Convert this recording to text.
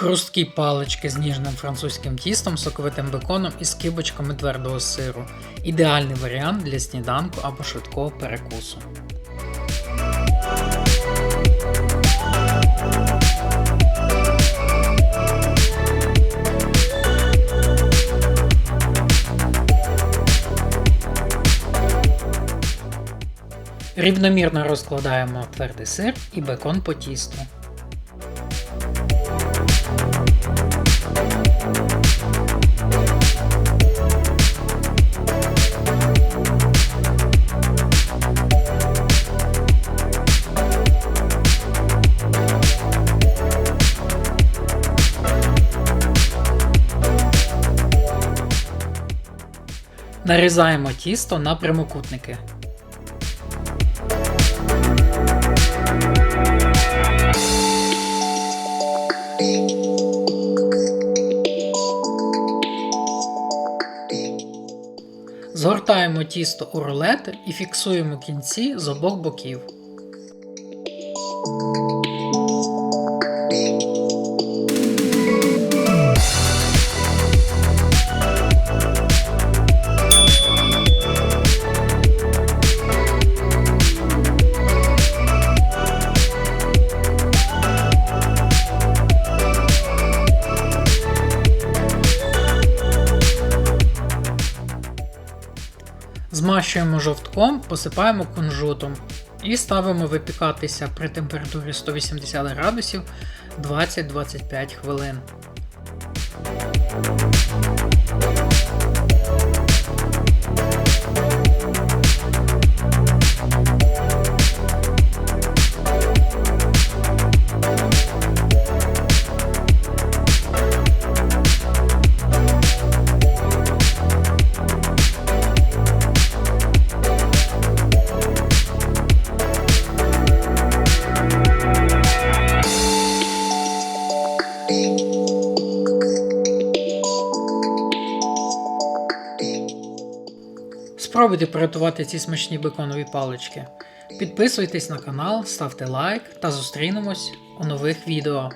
Хрусткі палички з ніжним французьким тістом, соковитим беконом і скибочками твердого сиру. Ідеальний варіант для сніданку або швидкого перекусу. Рівномірно розкладаємо твердий сир і бекон по тісту. Нарізаємо тісто на прямокутники. Згортаємо тісто у рулети і фіксуємо кінці з обох боків. Змащуємо жовтком, посипаємо кунжутом і ставимо випікатися при температурі 180 градусів 20-25 хвилин. Спробуйте приготувати ці смачні беконові палички. Підписуйтесь на канал, ставте лайк та зустрінемось у нових відео.